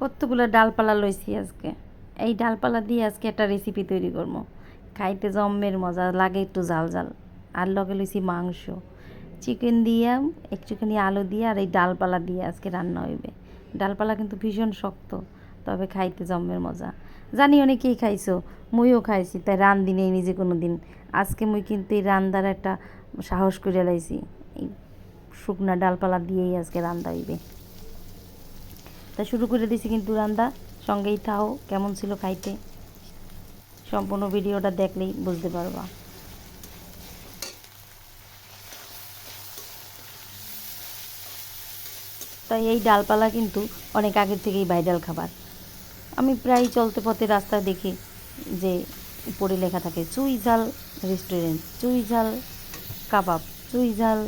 কতগুলো ডালপালা লইছি আজকে। এই ডালপালা দিয়ে আজকে একটা রেসিপি তৈরি করব। খাইতে জম্মের মজা, লাগে একটু জাল জাল আর লগে লইছি মাংস। চিকেন দিয়ে একটুখানি আলু দিয়ে আর এই ডালপালা দিয়ে আজকে রান্না হইবে। ডালপালা কিন্তু ভীষণ শক্ত, তবে খাইতে জম্মের মজা। জানি অনেকেই খাইছো, মুইও খাইছি, তাই রান্ধি নেই নিজে কোনো দিন আজকে মুই কিন্তু এই রান্দার একটা সাহস করে লাইছি। এই শুকনা ডালপালা দিয়েই আজকে রান্দা হইবে। তা শুরু করে দিছি কিন্তু রান্দা, সঙ্গেই থাও, কেমন ছিল খাইতে? সম্পূর্ণ ভিডিওটা দেখলেই বুঝতে পারবা। তাই এই ডালপালা কিন্তু অনেক আগের থেকেই ভাইরাল খাবার। আমি প্রায় চলতে পথে রাস্তায় দেখি যে উপরে লেখা থাকে, চুই ঝাল রেস্টুরেন্ট, চুই ঝাল কাবাব, চুই ঝাল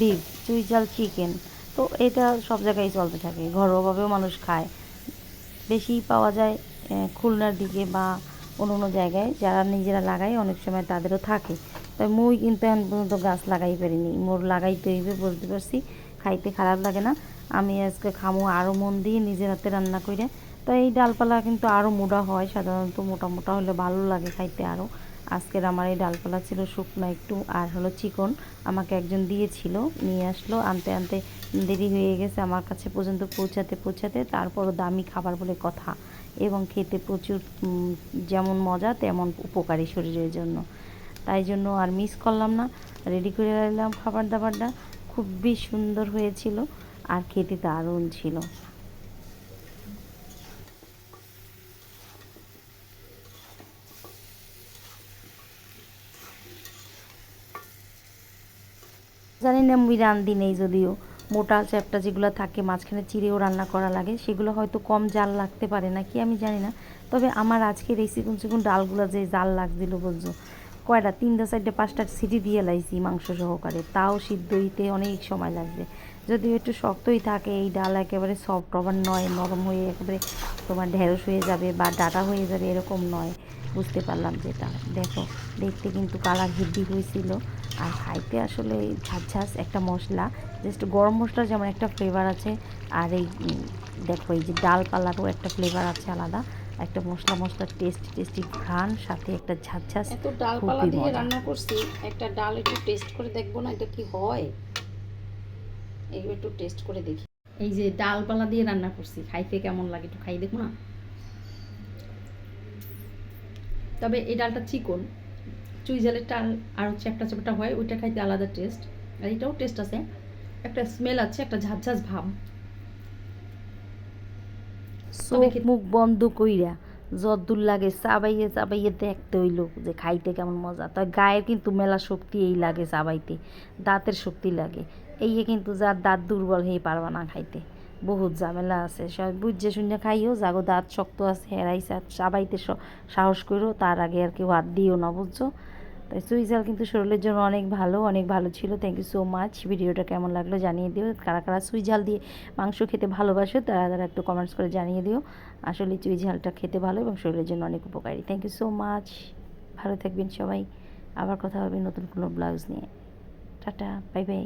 বিফ, চুই ঝাল চিকেন। তো এটা সব জায়গায় চলতে থাকে। ঘরোয়াভাবেও মানুষ খায়। বেশি পাওয়া যায় খুলনার দিকে বা অন্য অন্য জায়গায়। যারা নিজেরা লাগায়, অনেক সময় তাদেরও থাকে। তাই মুই কিন্তু এখন পর্যন্ত গাছ লাগাই পারিনি। মোর লাগাইতে হইবে বুঝতে পারছি। খাইতে খারাপ লাগে না। আমি আজকে খামো আরও মন দিয়ে নিজের হাতে রান্না করে তো এই ডালপালা কিন্তু আরও মোটা হয়, সাধারণত মোটা মোটা হলে ভালো লাগে খাইতে আরও আজকের আমার এই ডালপালা ছিল শুকনো একটু, আর হলো চিকন। আমাকে একজন দিয়েছিল, নিয়ে আসলো, আনতে আনতে দেরি হয়ে গেছে, আমার কাছে পর্যন্ত পৌঁছাতে পৌঁছাতে তারপরও দামি খাবার বলে কথা এবং খেতে প্রচুর যেমন মজা তেমন উপকারী শরীরের জন্য। তাই জন্য আর মিস করলাম না রেডি করে রাখলাম খাবার দাবারটা খুবই সুন্দর হয়েছিল, আর খেতে দারুণ ছিল। জানি না মুই রান্ধি নেই যদিও। মোটা চ্যাপটা যেগুলো থাকে, মাঝখানে চিড়েও রান্না করা লাগে, সেগুলো হয়তো কম জাল লাগতে পারে না, কি আমি জানি না। তবে আমার আজকের এই চিকুন চিকুন ডালগুলো যে জাল লাগছিল বলছো, কয়টা? তিনটা, চারটে, পাঁচটা সিটি দিয়ে লাইছি মাংস সহকারে। তাও সিদ্ধ হইতে অনেক সময় লাগবে। যদিও একটু শক্তই থাকে, এই ডাল একেবারে সফট আবার নয়, নরম হয়ে একেবারে তোমার ঢেঁড়স হয়ে যাবে বা ডাটা হয়ে যাবে, এরকম নয়। বুঝতে পারলাম যেটা। দেখো, দেখতে কিন্তু কালার হেভি হয়েছিল। আর খাইতে আসলে ঝাঁঝ একটা মশলা জাস্ট গরম মশলার যেমন একটা ফ্লেভার আছে আর এই দেখো এই যে ডালপালারও একটা ফ্লেভার আছে আলাদা একটা মশলা মশলা টেস্টি টেস্টি ঘ্রাণ সাথে একটা ঝাঁঝ এত ডালপালা দিয়ে রান্না করছি একটা ডাল একটু টেস্ট করে দেখব না এটা কি হয়? এইবার একটু টেস্ট করে দেখি। এই যে ডালপালা দিয়ে রান্না করছি খাইতে কেমন লাগে একটু খাই দেখো না। তবে এই ডালটা চিকন চুই জালের ডাল আর হচ্ছে একটা চাপটা হয় ওইটা খাইতে আলাদা টেস্ট আর এটাও টেস্ট আছে। একটা স্মেল আছে একটা ঝাঁঝ ঝাঁঝ ভাব। চোখ মুখ বন্ধ কইরা যদ্দুর লাগে চাবাইয়ে চাবাইয়ে দেখতে হইল যে খাইতে কেমন মজা। তাই গায়ের কিন্তু মেলা শক্তি এই লাগে চাবাইতে দাঁতের শক্তি লাগে। এই কিন্তু যার দাঁত দুর্বল হয়ে পারবা না খাইতে। বহুত ঝামেলা আছে। সব বুঝে শুনে খাইও যাগো দাঁত শক্ত আছে হেরাই চাবাইতে সাহস করো তার আগে আর কেউ হাত দিও না বুঝছ? তাই সুইজাল কিন্তু শরীরের জন্য অনেক ভালো অনেক ভালো ছিল। থ্যাংক ইউ সো মাচ ভিডিওটা কেমন লাগল জানিয়ে দিও। কারা কারা সুই ঝাল দিয়ে মাংস খেতে ভালোবাসো, তারা তারা একটু কমেন্টস করে জানিয়ে দিও। আসলে চুই ঝালটা খেতে ভালো এবং শরীরের জন্য অনেক উপকারী। থ্যাংক ইউ সো মাচ ভালো থাকবেন সবাই। আবার কথা হবে নতুন কোনো ব্লাউজ নিয়ে। Tata bye bye